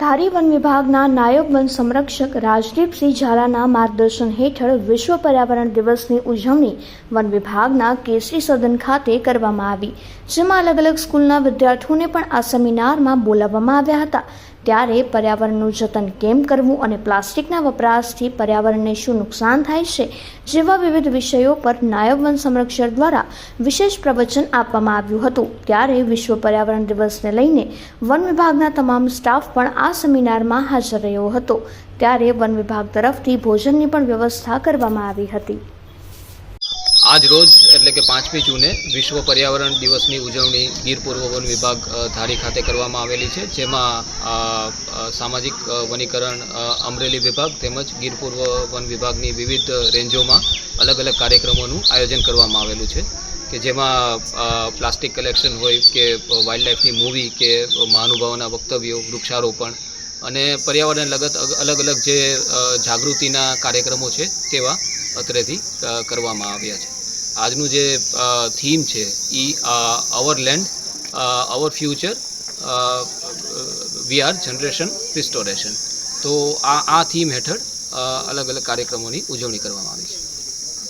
ધારી one વિભાગના નાયબ one સંરક્ષક રાજદીપસિંહ ઝાલાના માર્ગદર્શન હેઠળ વિશ્વ પર્યાવરણ દિવસની ઉજવણી વન વિભાગના કેસરી સદન ખાતે કરવામાં આવી, જેમાં અલગ અલગ સ્કૂલના વિદ્યાર્થીઓને પણ આ સેમિનારમાં બોલાવવામાં આવ્યા હતા. ત્યારે પર્યાવરણનું જતન કેમ કરવું અને પ્લાસ્ટિકના વપરાશથી પર્યાવરણને શું નુકસાન થાય છે, જેવા વિવિધ વિષયો પર નાયબ વન સંરક્ષક દ્વારા વિશેષ પ્રવચન આપવામાં આવ્યું હતું. ત્યારે વિશ્વ પર્યાવરણ દિવસને લઈને વન વિભાગના તમામ સ્ટાફ પણ આ સેમિનારમાં હાજર રહ્યો હતો. ત્યારે વન વિભાગ તરફથી ભોજનની પણ વ્યવસ્થા કરવામાં આવી હતી. આજ રોજ, એટલે કે પાંચમી જૂને, વિશ્વ પર્યાવરણ દિવસની ઉજવણી ગીર પૂર્વ વન વિભાગ ધારી ખાતે કરવામાં આવેલી છે, જેમાં સામાજિક વનીકરણ અમરેલી વિભાગ તેમજ ગીર પૂર્વ વન વિભાગની વિવિધ રેન્જોમાં અલગ અલગ કાર્યક્રમોનું આયોજન કરવામાં આવેલું છે, કે જેમાં પ્લાસ્ટિક કલેક્શન હોય કે વાઇલ્ડ લાઈફની મૂવી કે મહાનુભાવોના વક્તવ્યો, વૃક્ષારોપણ અને પર્યાવરણ લગત અલગ અલગ જે જાગૃતિના કાર્યક્રમો છે, તેવા અત્રેથી કરવામાં આવ્યા છે. આજનું જે થીમ છે એ our land our future we are generation restoration તો આ આ થીમ હેઠળ અલગ અલગ કાર્યક્રમોની ઉજવણી કરવામાં આવી છે.